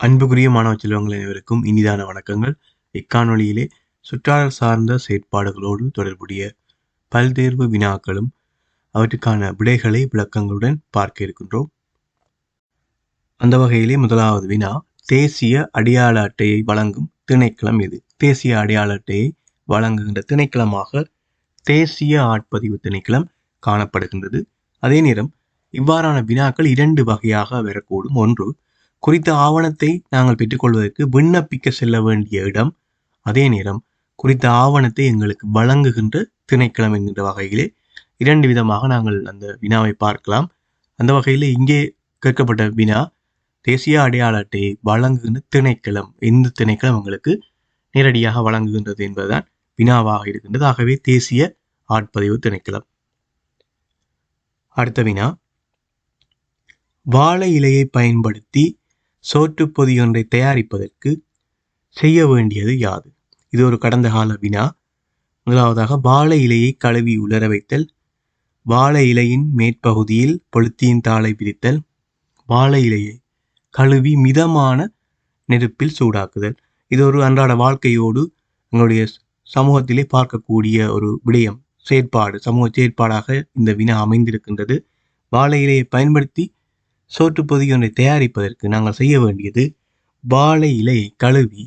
அன்புக்குரிய மாணவ செல்வங்கள் அனைவருக்கும் இனிதான வணக்கங்கள். இக்காணொளியிலே சுற்றாடல் சார்ந்த செயற்பாடுகளோடு தொடர்புடைய பல்தேர்வு வினாக்களும் அவற்றுக்கான விடைகளை விளக்கங்களுடன் பார்க்க இருக்கின்றோம். அந்த வகையிலே முதலாவது வினா தேசிய அடையாள அட்டையை வழங்கும் திணைக்களம் எது? தேசிய அடையாள அட்டையை வழங்குகின்ற திணைக்களமாக தேசிய ஆட்பதிவு திணைக்களம் காணப்படுகின்றது. அதே நேரம் இவ்வாறான வினாக்கள் இரண்டு வகையாக வரக்கூடும். ஒன்று குறித்த ஆவணத்தை நாங்கள் பெற்றுக்கொள்வதற்கு விண்ணப்பிக்க செல்ல வேண்டிய இடம் அதே நேரம் குறித்த ஆவணத்தை எங்களுக்கு வழங்குகின்ற திணைக்களம் என்கின்ற வகையிலே இரண்டு விதமாக நாங்கள் அந்த வினாவை பார்க்கலாம். அந்த வகையில் இங்கே கேட்கப்பட்ட வினா தேசிய அடையாள அட்டையை வழங்குகின்ற திணைக்களம் எந்த திணைக்களம் எங்களுக்கு நேரடியாக வழங்குகின்றது என்பதுதான் வினாவாக இருக்கின்றது. ஆகவே தேசிய ஆட்பதிவு திணைக்களம். அடுத்த வினா. வாழை இலையை பயன்படுத்தி சோற்றுப் பொதியொன்றை தயாரிப்பதற்கு செய்ய வேண்டியது யாது? இது ஒரு கடந்த கால வினா. முதலாவதாக வாழை இலையை கழுவி உலர வைத்தல். வாழை இலையின் மேற்பகுதியில் பொலித்தீன் தாளை பிரித்தல். வாழை இலையை கழுவி மிதமான நெருப்பில் சூடாக்குதல். இது ஒரு அன்றாட வாழ்க்கையோடு எங்களுடைய சமூகத்திலே பார்க்கக்கூடிய ஒரு விடயம். செயற்பாடு சமூக செயற்பாடாக இந்த வினா அமைந்திருக்கின்றது. வாழை இலையை பயன்படுத்தி சோற்று பொதியொன்றை தயாரிப்பதற்கு நாங்கள் செய்ய வேண்டியது வாழை இலையை கழுவி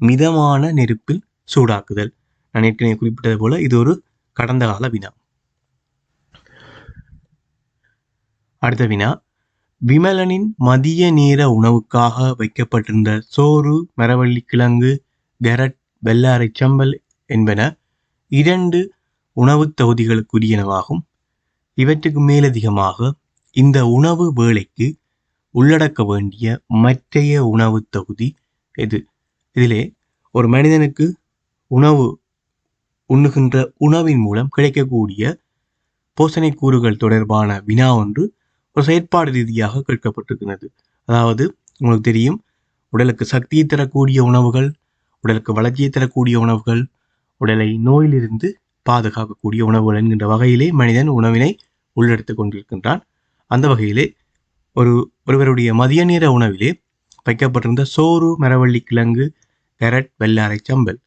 மிதமான நெருப்பில் சூடாக்குதல். நான் ஏற்கனவே குறிப்பிட்டது போல இது ஒரு கடந்த கால வினா. அடுத்த வினா. விமலனின் மதிய நேர உணவுக்காக வைக்கப்பட்டிருந்த சோறு மரவள்ளி கிழங்கு கெரட் வெள்ளாரை சம்பல் என்பன இரண்டு உணவுத் தொகுதிகளுக்குரியனவாகும். இவற்றுக்கு மேலதிகமாக இந்த உணவு வேளைக்கு உள்ளடக்க வேண்டிய மற்றைய உணவு தொகுதி எது? இதிலே ஒரு மனிதனுக்கு உணவு உண்ணுகின்ற உணவின் மூலம் கிடைக்கக்கூடிய போசனை கூறுகள் தொடர்பான வினா ஒன்று ஒரு செயற்பாடு ரீதியாக கேட்கப்பட்டிருக்கிறது. அதாவது உங்களுக்கு தெரியும் உடலுக்கு சக்தியை தரக்கூடிய உணவுகள் உடலுக்கு வளர்ச்சியை தரக்கூடிய உணவுகள் உடலை நோயிலிருந்து பாதுகாக்கக்கூடிய உணவுகள் என்கின்ற வகையிலே மனிதன் உணவினை உள்ளெடுத்து கொண்டிருக்கின்றான். அந்த வகையிலே ஒரு ஒருவருடைய மதிய நேர உணவிலே வைக்கப்பட்டிருந்த சோறு மரவள்ளி கிழங்கு கேரட் வெள்ளாரை சம்பல்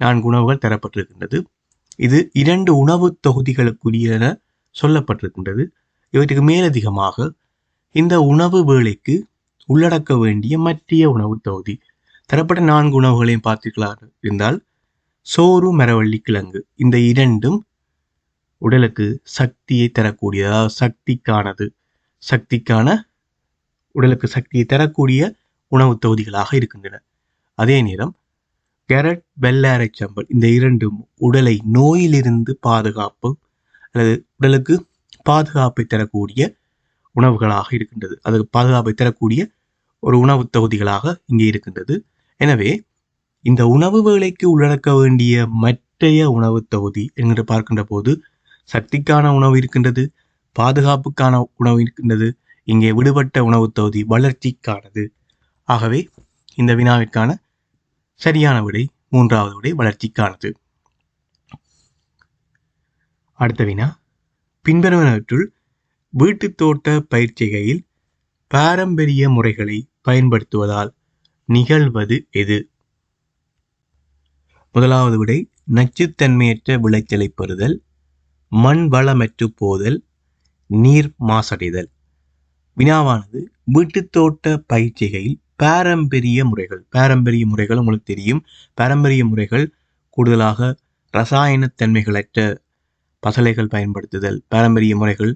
நான்கு உணவுகள் தரப்பட்டிருக்கின்றது. இது இரண்டு உணவு தொகுதிகளுக்குரியன சொல்லப்பட்டிருக்கின்றது. இவற்றுக்கு மேலதிகமாக இந்த உணவு வேலைக்கு உள்ளடக்க வேண்டிய மற்றிய உணவு தொகுதி தரப்பட்ட நான்கு உணவுகளையும் பார்த்தீர்களா இருந்தால் சோறு மரவள்ளி கிழங்கு இந்த இரண்டும் உடலுக்கு சக்தியை தரக்கூடிய அதாவது சக்திக்கானது. சக்திக்கான உடலுக்கு சக்தியை தரக்கூடிய உணவு தொகுதிகளாக இருக்கின்றன. அதே நேரம் கேரட் வெள்ளாரை சம்பல் இந்த இரண்டும் உடலை நோயிலிருந்து பாதுகாப்பு அல்லது உடலுக்கு பாதுகாப்பை தரக்கூடிய உணவுகளாக இருக்கின்றது. அது பாதுகாப்பை தரக்கூடிய ஒரு உணவு தொகுதிகளாக இங்கே இருக்கின்றது. எனவே இந்த உணவு வேலைக்கு உள்ளடக்க வேண்டிய மற்றைய உணவு தொகுதி என்று பார்க்கின்ற போது சக்திக்கான உணவு இருக்கின்றது பாதுகாப்புக்கான உணவு இருக்கின்றது இங்கே விடுபட்ட உணவு தொகுதி வளர்ச்சிக்கானது. ஆகவே இந்த வினாவிற்கான சரியான விடை மூன்றாவது விடை வளர்ச்சிக்கானது. அடுத்த வினா. பின்வருவனவற்றுள் வீட்டுத் தோட்ட பயிற்சிகையில் பாரம்பரிய முறைகளை பயன்படுத்துவதால் நிகழ்வது எது? முதலாவது விடை நச்சுத்தன்மையற்ற விளைச்சலை பெறுதல். மண் வளமற்று போதல் நீர் மாசடைதல். வினாவானது வீட்டுத் தோட்ட பயிற்சிகையில் பாரம்பரிய முறைகள். பாரம்பரிய முறைகள் உங்களுக்கு தெரியும். பாரம்பரிய முறைகள் கூடுதலாக ரசாயனத்தன்மைகளற்ற பசலைகள் பயன்படுத்துதல். பாரம்பரிய முறைகள்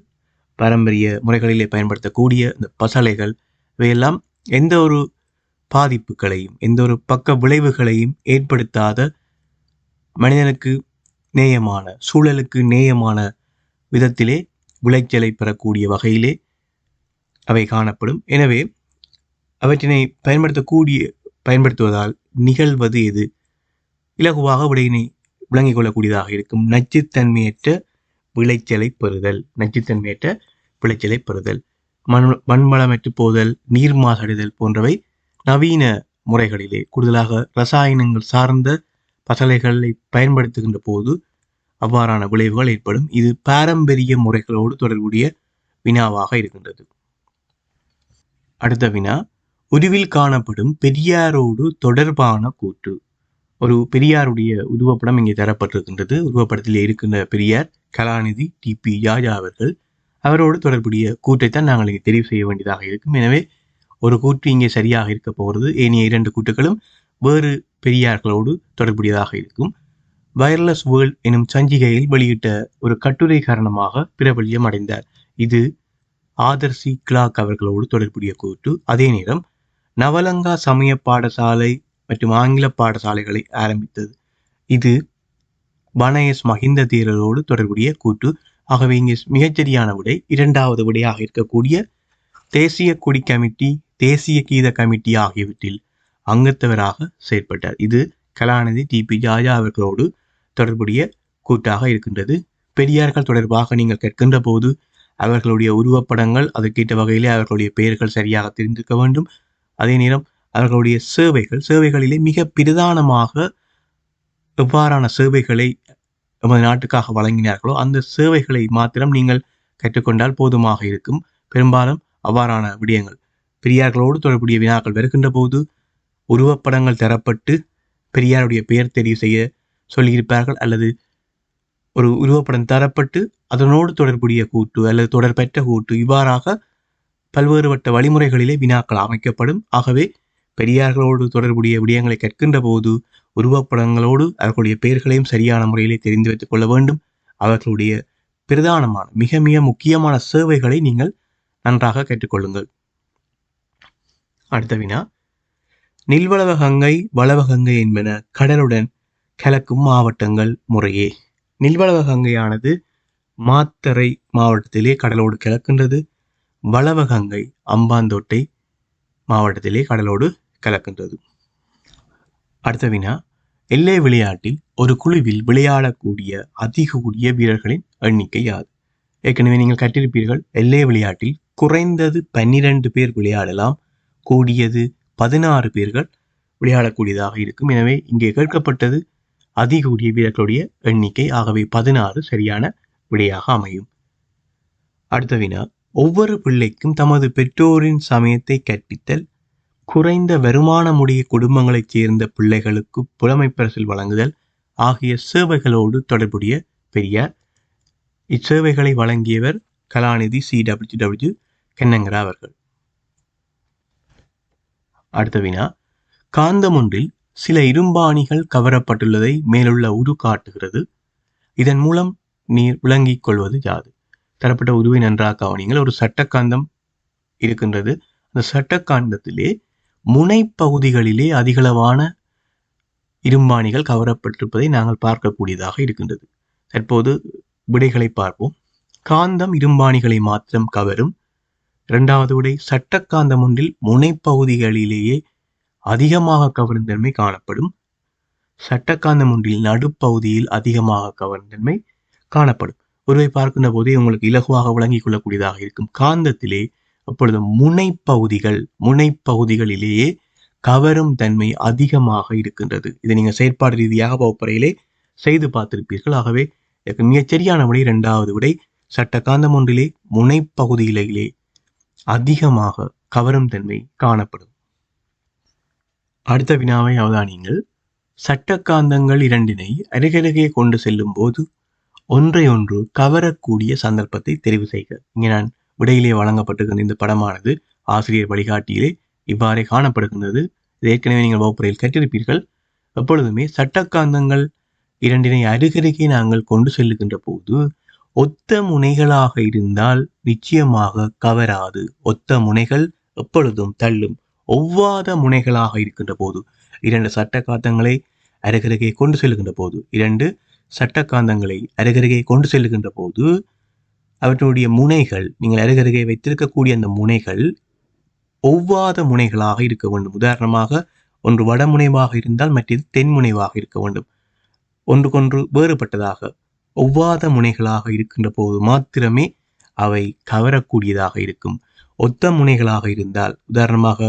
பாரம்பரிய முறைகளிலே பயன்படுத்தக்கூடிய இந்த பசலைகள் இவையெல்லாம் எந்த ஒரு பாதிப்புகளையும் எந்த ஒரு பக்க விளைவுகளையும் ஏற்படுத்தாத மனிதனுக்கு நேயமான சூழலுக்கு நேயமான விதத்திலே விளைச்சலை பெறக்கூடிய வகையிலே அவை காணப்படும். எனவே அவற்றினை பயன்படுத்தக்கூடிய பயன்படுத்துவதால் நிகழ்வது எது? இலகுவாக விடையினை விளங்கிக் கொள்ளக்கூடியதாக இருக்கும். நச்சுத்தன்மையற்ற விளைச்சலை பெறுதல். நச்சுத்தன்மையற்ற விளைச்சலை பெறுதல். மண் மண்வளமற்று போதல் நீர் மாசடைதல் போன்றவை நவீன முறைகளிலே கூடுதலாக ரசாயனங்கள் சார்ந்த பசலைகளை பயன்படுத்துகின்ற போது அவ்வாறான விளைவுகள் ஏற்படும். இது பாரம்பரிய முறைகளோடு தொடர்புடைய வினாவாக இருக்கின்றது. அடுத்த வினா உருவில் காணப்படும் பெரியாரோடு தொடர்பான கூற்று. ஒரு பெரியாருடைய உருவப்படம் இங்கே தரப்பட்டிருக்கின்றது. உருவப்படத்தில் இருக்கின்ற பெரியார் கலாநிதி டி. பி. யாஜா அவர்கள் அவரோடு தொடர்புடைய கூற்றைத்தான் நாங்கள் இங்கே தெரிவு செய்ய வேண்டியதாக இருக்கும். எனவே ஒரு கூற்று இங்கே சரியாக இருக்க போகிறது. ஏனைய இரண்டு கூட்டுகளும் வேறு பெரியார்களோடு தொடர்புடையதாக இருக்கும். வயர்லெஸ் வேர்ல்ட் எனும் சஞ்சிகையில் வெளியிட்ட ஒரு கட்டுரை காரணமாக பிரபல்யம் அடைந்தார். இது ஆதர்சி கிளாக் அவர்களோடு தொடர்புடைய கூற்று. அதே நேரம் நவலங்கா சமய பாடசாலை மற்றும் ஆங்கில பாடசாலைகளை ஆரம்பித்தது. இது பனயஸ் மஹிந்த தீரரோடு தொடர்புடைய கூற்று. ஆகவே இங்கே மிகச்சரியான விடை இரண்டாவது விடையாக இருக்கக்கூடிய தேசிய கொடி கமிட்டி தேசிய கீத கமிட்டி ஆகியவற்றில் அங்கத்தவராக செயற்பட்டார். இது கலாநிதி டி. பி. ஜாஜா அவர்களோடு தொடர்புடைய கூட்டாக இருக்கின்றது. பெரியார்கள் தொடர்பாக நீங்கள் கேட்கின்ற போது அவர்களுடைய உருவப்படங்கள் அதற்கேற்ற வகையிலே அவர்களுடைய பெயர்கள் சரியாக தெரிந்திருக்க வேண்டும். அதே நேரம் அவர்களுடைய சேவைகள் சேவைகளிலே மிக பிரதானமாக எவ்வாறான சேவைகளை நமது நாட்டுக்காக வழங்கினார்களோ அந்த சேவைகளை மாத்திரம் நீங்கள் கற்றுக்கொண்டால் போதுமாக இருக்கும். பெரும்பாலும் அவ்வாறான விடயங்கள். பெரியார்களோடு தொடர்புடைய வினாக்கள் வருகின்ற போது உருவப்படங்கள் தரப்பட்டு பெரியாருடைய பெயர் தெரிவு செய்ய சொல்லியிருப்பார்கள் அல்லது ஒரு உருவப்படம் தரப்பட்டு அதனோடு தொடர்புடைய கூட்டு அல்லது தொடர்பற்ற கூட்டு இவ்வாறாக பல்வேறுபட்ட வழிமுறைகளிலே வினாக்கள் அமைக்கப்படும். ஆகவே பெரியார்களோடு தொடர்புடைய விடயங்களை கற்கின்ற போது உருவப்படங்களோடு அவர்களுடைய பெயர்களையும் சரியான முறையிலே தெரிந்து வைத்துக் கொள்ள வேண்டும். அவர்களுடைய பிரதானமான மிக மிக முக்கியமான சேவைகளை நீங்கள் நன்றாக கேட்டுக்கொள்ளுங்கள் அடுத்த வினா. நில்வளவகங்கை வளவகங்கை என்பன கடலுடன் கலக்கும் மாவட்டங்கள் முறையே. நில்வளவகங்கையானது மாத்தறை மாவட்டத்திலே கடலோடு கலக்கின்றது. வளவகங்கை அம்பாந்தோட்டை மாவட்டத்திலே கடலோடு கலக்கின்றது. அடுத்த வினா. எல்லை விளையாட்டில் ஒரு குழுவில் விளையாடக்கூடிய அதிக கூடிய வீரர்களின் எண்ணிக்கை யாது? ஏற்கனவே நீங்கள் கட்டியிருப்பீர்கள் எல்லை விளையாட்டில் குறைந்தது பன்னிரண்டு பேர் விளையாடலாம் கூடியது பதினாறு பேர்கள் விளையாடக்கூடியதாக இருக்கும். எனவே இங்கே கேட்கப்பட்டது அதிக கூடிய வீரர்களுடைய எண்ணிக்கை ஆகவே பதினாறு சரியான விடையாக அமையும். அடுத்த வினா. ஒவ்வொரு பிள்ளைக்கும் தமது பெற்றோரின் சமயத்தை கற்பித்தல் குறைந்த வருமானமுடைய குடும்பங்களைச் சேர்ந்த பிள்ளைகளுக்கு புலமைப்பரசில் வழங்குதல் ஆகிய சேவைகளோடு தொடர்புடைய பெரியார். இச்சேவைகளை வழங்கியவர் கலாநிதி சி. டபிள்யூ. டபிள்யூ. கென்னங்கரா அவர்கள். அடுத்த வினா. காந்தம் ஒன்றில் சில இரும்பாணிகள் கவரப்பட்டுள்ளதை மேலுள்ள உரு காட்டுகிறது. இதன் மூலம் நீர் விளங்கிக் கொள்வது யாது? தரப்பட்ட உருவை நன்றாக கவனிங்கள் ஒரு சட்டக்காந்தம் இருக்கின்றது. அந்த சட்டக்காந்தத்திலே முனைப்பகுதிகளிலே அதிகளவான இரும்பாணிகள் கவரப்பட்டிருப்பதை நாங்கள் பார்க்கக்கூடியதாக இருக்கின்றது. தற்போது விடைகளை பார்ப்போம். காந்தம் இரும்பாணிகளை மாத்திரம் கவரும் இரண்டாவது உடை சட்டக்காந்தம் ஒன்றில் முனைப்பகுதிகளிலேயே அதிகமாக கவர்ந்தன்மை காணப்படும். சட்டக்காந்தம் ஒன்றில் நடுப்பகுதியில் அதிகமாக கவர்ந்தன்மை காணப்படும். ஒருவை பார்க்கின்ற போதே உங்களுக்கு இலகுவாக விளங்கிக் கொள்ளக்கூடியதாக இருக்கும். காந்தத்திலே அப்பொழுது முனைப்பகுதிகள் முனைப்பகுதிகளிலேயே கவரும் தன்மை அதிகமாக இருக்கின்றது. இதை நீங்கள் செயற்பாடு ரீதியாக வகுப்பறையிலே செய்து பார்த்திருப்பீர்கள். ஆகவே மிகச்சரியான மிகச் விடை இரண்டாவது விடை சட்டக்காந்தம் ஒன்றிலே முனைப்பகுதியிலேயே அதிகமாக கவரும் தன்மை காணப்படும். அடுத்த வினாவை அவதானியுங்கள். சட்டக்காந்தங்கள் இரண்டினை அருகருகே கொண்டு செல்லும் போது ஒன்றை ஒன்று கவரக்கூடிய சந்தர்ப்பத்தை தெரிவு செய்க. இங்கே நான் விடையிலே வழங்கப்பட்டிருக்கிற இந்த படமானது ஆசிரியர் வழிகாட்டியிலே இவ்வாறே காணப்படுகின்றது. இது ஏற்கனவே நீங்கள் வகுப்புறையில் கற்றிருப்பீர்கள் எப்பொழுதுமே சட்டக்காந்தங்கள் இரண்டினை அருகருகே நாங்கள் கொண்டு செல்லுகின்ற போது ஒத்த முனைகளாக இருந்தால் நிச்சயமாக கவராது. ஒத்த முனைகள் எப்பொழுதும் தள்ளும். ஒவ்வாத முனைகளாக இருக்கின்ற போது இரண்டு சட்டக்காந்தங்களை அருகருகே கொண்டு செல்கின்ற போது இரண்டு சட்டக்காந்தங்களை அருகருகே கொண்டு செல்லுகின்ற போது அவற்றுடைய முனைகள் நீங்கள் அருகருகே வைத்திருக்கக்கூடிய அந்த முனைகள் ஒவ்வாத முனைகளாக இருக்க வேண்டும். உதாரணமாக ஒன்று வடமுனைவாக இருந்தால் மற்றது தென்முனைவாக இருக்க வேண்டும். ஒன்றுக்கொன்று வேறுபட்டதாக ஒவ்வாத முனைகளாக இருக்கின்ற போது மாத்திரமே அவை கவரக்கூடியதாக இருக்கும். ஒத்த முனைகளாக இருந்தால் உதாரணமாக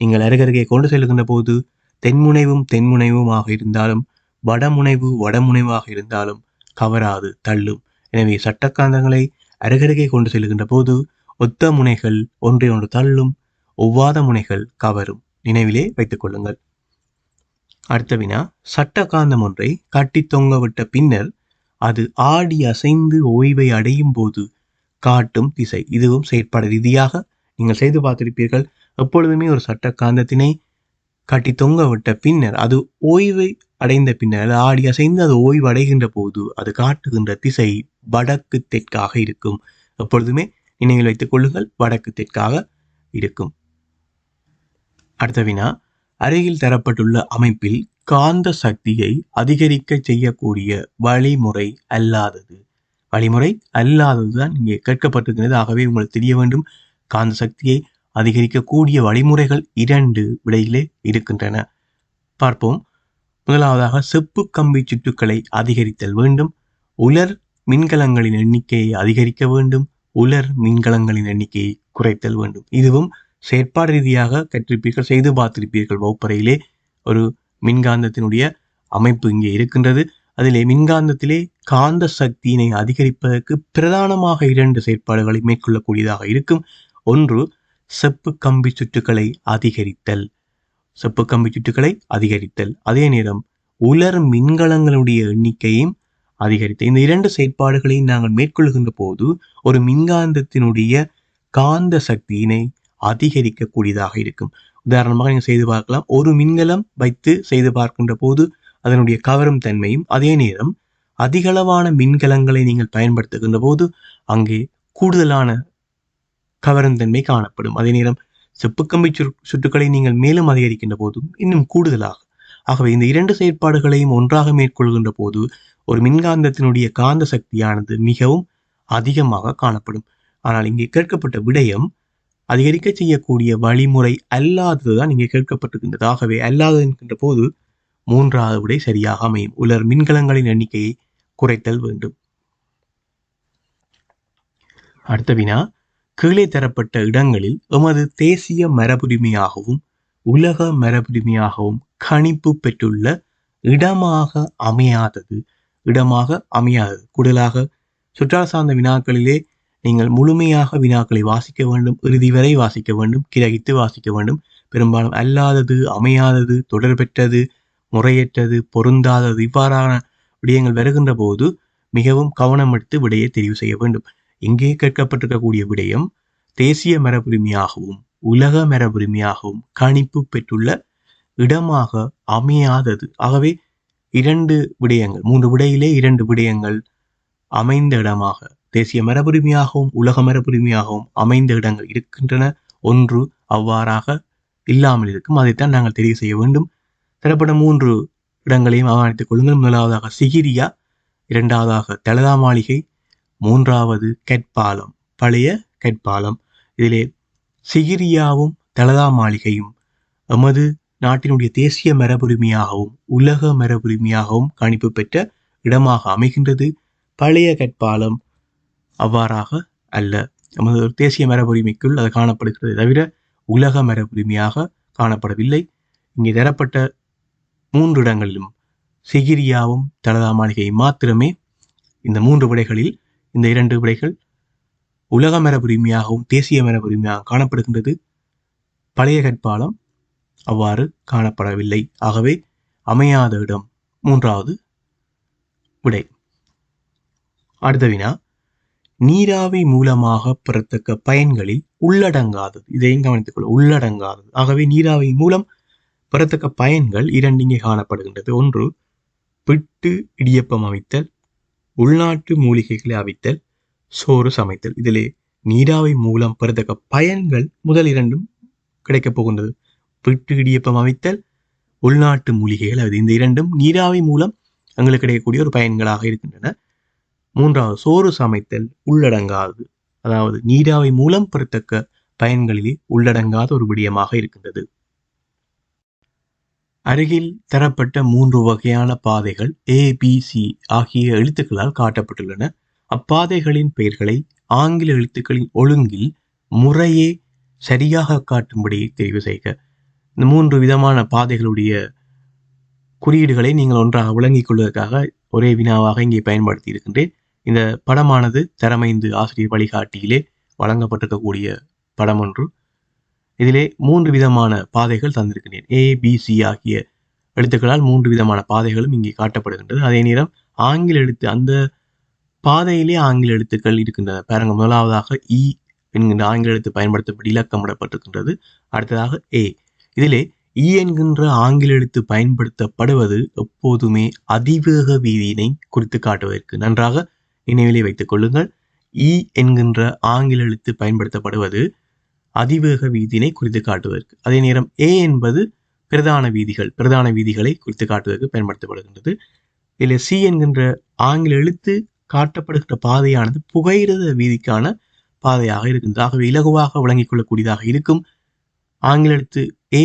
நீங்கள் அருகருகே கொண்டு செல்கின்ற போது தென்முனைவும் தென்முனைவுமாக இருந்தாலும் வடமுனைவு வடமுனைவாக இருந்தாலும் கவராது தள்ளும். எனவே சட்டக்காந்தங்களை அருகருகே கொண்டு செல்கின்ற போது ஒத்த முனைகள் ஒன்றை ஒன்று தள்ளும் ஒவ்வாத முனைகள் கவரும். நினைவிலே வைத்துக் கொள்ளுங்கள். அடுத்த வினா சட்ட காந்தம் ஒன்றை கட்டி தொங்கவிட்ட பின்னர் அது ஆடி அசைந்து ஓய்வை அடையும் போது காட்டும் திசை. இதுவும் செயற்பாடு ரீதியாக நீங்கள் செய்து பார்த்திருப்பீர்கள். எப்பொழுதுமே ஒரு சட்ட காந்தத்தினை கட்டி தொங்க விட்ட பின்னர் அது ஓய்வை அடைந்த பின்னர் ஆடி அசைந்து அது ஓய்வு அடைகின்ற போது அது காட்டுகின்ற திசை வடக்கு தெற்காக இருக்கும். எப்பொழுதுமே நினைவில் வைத்துக் கொள்ளுங்கள் வடக்கு தெற்காக இருக்கும். அடுத்த வினா. அருகில் தரப்பட்டுள்ள அமைப்பில் காந்த சக்தியை அதிகரிக்க செய்யக்கூடிய வழிமுறை அல்லாதது. வழிமுறை அல்லாததுதான் இங்கே கேட்கப்பட்டிருக்கிறது. ஆகவே உங்களுக்கு தெரிய வேண்டும் காந்த சக்தியை அதிகரிக்கக்கூடிய வழிமுறைகள் இரண்டு விடையிலே இருக்கின்றன. பார்ப்போம். முதலாவதாக செப்பு கம்பி சுற்றுக்களை அதிகரித்தல் வேண்டும். உலர் மின்கலங்களின் எண்ணிக்கையை அதிகரிக்க வேண்டும். உலர் மின்கலங்களின் எண்ணிக்கையை குறைத்தல் வேண்டும். இதுவும் செயற்பாடு ரீதியாக கற்றிருப்பீர்கள் செய்து பார்த்திருப்பீர்கள் வகுப்பறையிலே. ஒரு மின்காந்தத்தினுடைய அமைப்பு இங்கே இருக்கின்றது. அதிலே மின்காந்தத்திலே காந்த சக்தியினை அதிகரிப்பதற்கு பிரதானமாக இரண்டு செயற்பாடுகளை மேற்கொள்ளக்கூடியதாக இருக்கும். ஒன்று செப்பு கம்பி சுற்றுக்களை அதிகரித்தல். செப்பு கம்பி சுற்றுக்களை அதிகரித்தல். அதே நேரம் உலர் மின்கலங்களுடைய எண்ணிக்கையும் அதிகரித்தல். இந்த இரண்டு செயற்பாடுகளையும் நாங்கள் மேற்கொள்கின்ற போது ஒரு மின்காந்தத்தினுடைய காந்த சக்தியினை அதிகரிக்கக்கூடியதாக இருக்கும். உதாரணமாக நீங்கள் செய்து பார்க்கலாம். ஒரு மின்கலம் வைத்து செய்து பார்க்கின்ற போது அதனுடைய கவரும் தன்மையும் அதே நேரம் அதிகளவான மின்கலங்களை நீங்கள் பயன்படுத்துகின்ற போது அங்கே கூடுதலான கவரும் தன்மை காணப்படும். அதே நேரம் செப்புக்கம்பி சு சுற்றுக்களை நீங்கள் மேலும் அதிகரிக்கின்ற போதும் இன்னும் கூடுதலாக. ஆகவே இந்த இரண்டு செயற்பாடுகளையும் ஒன்றாக மேற்கொள்கின்ற போது ஒரு மின்காந்தத்தினுடைய காந்த சக்தியானது மிகவும் அதிகமாக காணப்படும். ஆனால் இங்கே கேட்கப்பட்ட விடயம் அதிகரிக்க செய்யக்கூடிய வழிமுறை அல்லாததுதான் இங்கே கேட்கப்பட்டிருக்கின்றது. ஆகவே அல்லாதது என்கின்ற போது மூன்றாவது விடை சரியாக அமையும். உலர் மின்கலங்களின் எண்ணிக்கையை குறைத்தல் வேண்டும். அடுத்த வினா கீழே தரப்பட்ட இடங்களில் எமது தேசிய மரபுரிமையாகவும் உலக மரபுரிமையாகவும் கணிப்பு பெற்றுள்ள இடமாக அமையாதது இடமாக அமையாதது. கூடுதலாக சுற்றுலா சார்ந்த வினாக்களிலே நீங்கள் முழுமையாக வினாக்களை வாசிக்க வேண்டும் இறுதி வரை வாசிக்க வேண்டும் கிரகித்து வாசிக்க வேண்டும். பெரும்பாலும் அல்லாதது அமையாதது தொடர்பெற்றது முறையற்றது பொருந்தாதது இவ்வாறான விடயங்கள் வருகின்ற போது மிகவும் கவனம் எடுத்து விடையை தெரிவு செய்ய வேண்டும். இங்கே கேட்கப்பட்டிருக்கக்கூடிய விடயம் தேசிய மரபுரிமையாகவும் உலக மரபுரிமையாகவும் கணிப்பு பெற்றுள்ள இடமாக அமையாதது. ஆகவே இரண்டு விடயங்கள் மூன்று விடையிலே இரண்டு விடயங்கள் அமைந்த இடமாக தேசிய மரபுரிமையாகவும் உலக மரபுரிமையாகவும் அமைந்த இடங்கள் இருக்கின்றன. ஒன்று அவ்வாறாக இல்லாமல் இருக்கும். அதைத்தான் நாங்கள் தெரிவு செய்ய வேண்டும். தரப்பட்ட மூன்று இடங்களையும் அவமானித்துக் கொள்ளுங்கள். முதலாவதாக சிகிரியா இரண்டாவதாக தலதா மாளிகை மூன்றாவது கெட்பாலம் பழைய கெட்பாலம். இதிலே சிகிரியாவும் தலதா மாளிகையும் எமது நாட்டினுடைய தேசிய மரபுரிமையாகவும் உலக மரபுரிமையாகவும் கணிப்பு பெற்ற இடமாக அமைகின்றது. பழைய கற்பாலம் அவ்வாறாக அல்ல. நமது தேசிய மரபுரிமைக்குள் அது காணப்படுகிறது தவிர உலக மரபுரிமையாக காணப்படவில்லை. இங்கே தரப்பட்ட மூன்று இடங்களிலும் சிகிரியாவும் தலதா மாளிகையும் மாத்திரமே இந்த மூன்று விடைகளில் இந்த இரண்டு விடைகள் உலக மரபுரிமையாகவும் தேசிய மரபுரிமையாகவும் காணப்படுகின்றது. பழைய கற்பாலம் அவ்வாறு காணப்படவில்லை. ஆகவே அமையாத இடம் மூன்றாவது விடை. அடுத்த வினா. நீராவி மூலமாக பெறத்தக்க பயன்களில் உள்ளடங்காதது. இதையும் கவனித்துக் கொள்ள உள்ளடங்காதது. ஆகவே நீராவி மூலம் பெறத்தக்க பயன்கள் இரண்டு இங்கே காணப்படுகின்றது. ஒன்று பிட்டு இடியப்பம் அமைத்தல் உள்நாட்டு மூலிகைகளை அவித்தல் சோறு சமைத்தல். இதிலே நீராவி மூலம் பெறத்தக்க பயன்கள் முதல் இரண்டும் கிடைக்கப் போகின்றது. பிட்டு இடியப்பம் அமைத்தல் உள்நாட்டு மூலிகைகள் அது இந்த இரண்டும் நீராவி மூலம் எங்களுக்கு கிடைக்கக்கூடிய ஒரு பயன்களாக இருக்கின்றன. மூன்றாவது சோறு சமைத்தல் உள்ளடங்காதது அதாவது நீராவி மூலம் பெறத்தக்க பயன்களிலே உள்ளடங்காத ஒரு விடயமாக இருக்கின்றது. அருகில் தரப்பட்ட மூன்று வகையான பாதைகள் ஏ பி சி ஆகிய எழுத்துக்களால் காட்டப்பட்டுள்ளன. அப்பாதைகளின் பெயர்களை ஆங்கில எழுத்துக்களின் ஒழுங்கில் முறையே சரியாக காட்டும்படி தெரிவு செய்க. இந்த மூன்று விதமான பாதைகளுடைய குறியீடுகளை நீங்கள் ஒன்றாக விளங்கிக் கொள்வதற்காக ஒரே வினாவாக இங்கே பயன்படுத்தி இருக்கின்றேன். இந்த படமானது திறமைந்து ஆசிரியர் வழிகாட்டியிலே வழங்கப்பட்டிருக்கக்கூடிய படம் ஒன்று இதிலே மூன்று விதமான பாதைகள் தந்திருக்கிறேன் ஏ பி சி ஆகிய எழுத்துக்களால் மூன்று விதமான பாதைகளும் இங்கே காட்டப்படுகின்றது. அதே நேரம் ஆங்கில எழுத்து அந்த பாதையிலே ஆங்கில எழுத்துக்கள் இருக்கின்றன. பாருங்க முதலாவதாக இ என்கின்ற ஆங்கில எழுத்து பயன்படுத்தப்பட்டு இலக்கமிடப்பட்டிருக்கின்றது அடுத்ததாக ஏ இதிலே இ என்கின்ற ஆங்கில எழுத்து பயன்படுத்தப்படுவது எப்போதுமே அதிவேக வீதியினை குறித்து காட்டுவதற்கு. நன்றாக நினைவிலே வைத்துக் கொள்ளுங்கள். இ என்கின்ற ஆங்கில எழுத்து பயன்படுத்தப்படுவது அதிவேக வீதியினை குறித்து காட்டுவதற்கு. அதே நேரம் ஏ என்பது பிரதான வீதிகள் பிரதான வீதிகளை குறித்து காட்டுவதற்கு பயன்படுத்தப்படுகின்றது. இதில் சி என்கின்ற ஆங்கில எழுத்து காட்டப்படுகின்ற பாதையானது புகையிரத வீதிக்கான பாதையாக இருக்கின்றது. ஆகவே இலகுவாக விளங்கிக் கொள்ளக்கூடியதாக இருக்கும். ஆங்கில எழுத்து ஏ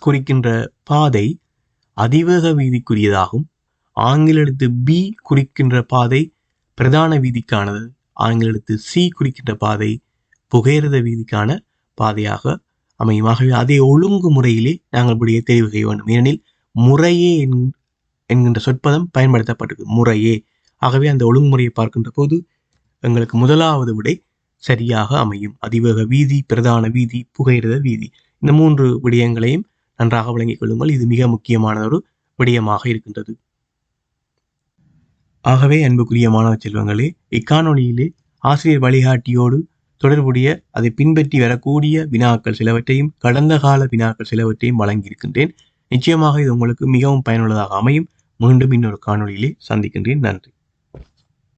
குறிக்கின்ற பாதை அதிவேக வீதிக்குரியதாகும். ஆங்கில எழுத்து பி குறிக்கின்ற பாதை பிரதான வீதிக்கானது ஆங்கிலத்தில் சி குறிக்கின்ற பாதை புகையிரத வீதிக்கான பாதையாக அமையும் ஆகவே அதே ஒழுங்கு முறையிலே நாங்கள் இப்படியே தெரிவு செய்ய வேண்டும். ஏனெனில் முறையே என்கின்ற சொற்பதம் பயன்படுத்தப்பட்டிருக்கு. முறையே. ஆகவே அந்த ஒழுங்குமுறையை பார்க்கின்ற போது எங்களுக்கு முதலாவது விடை சரியாக அமையும். அதிவேக வீதி பிரதான வீதி புகையிரத வீதி. இந்த மூன்று விடயங்களையும் நன்றாக விளங்கிக் கொள்ளுங்கள். இது மிக முக்கியமான ஒரு விடயமாக இருக்கின்றது. ஆகவே அன்புக்குரிய மாணவ செல்வங்களே இக்காணொலியிலே ஆசிரியர் வழிகாட்டியோடு தொடர்புடைய அதை பின்பற்றி வரக்கூடிய வினாக்கள் சிலவற்றையும் கடந்த கால வினாக்கள் சிலவற்றையும் வழங்கியிருக்கின்றேன். நிச்சயமாக இது உங்களுக்கு மிகவும் பயனுள்ளதாக அமையும். மீண்டும் இன்னொரு காணொளியிலே சந்திக்கின்றேன். நன்றி.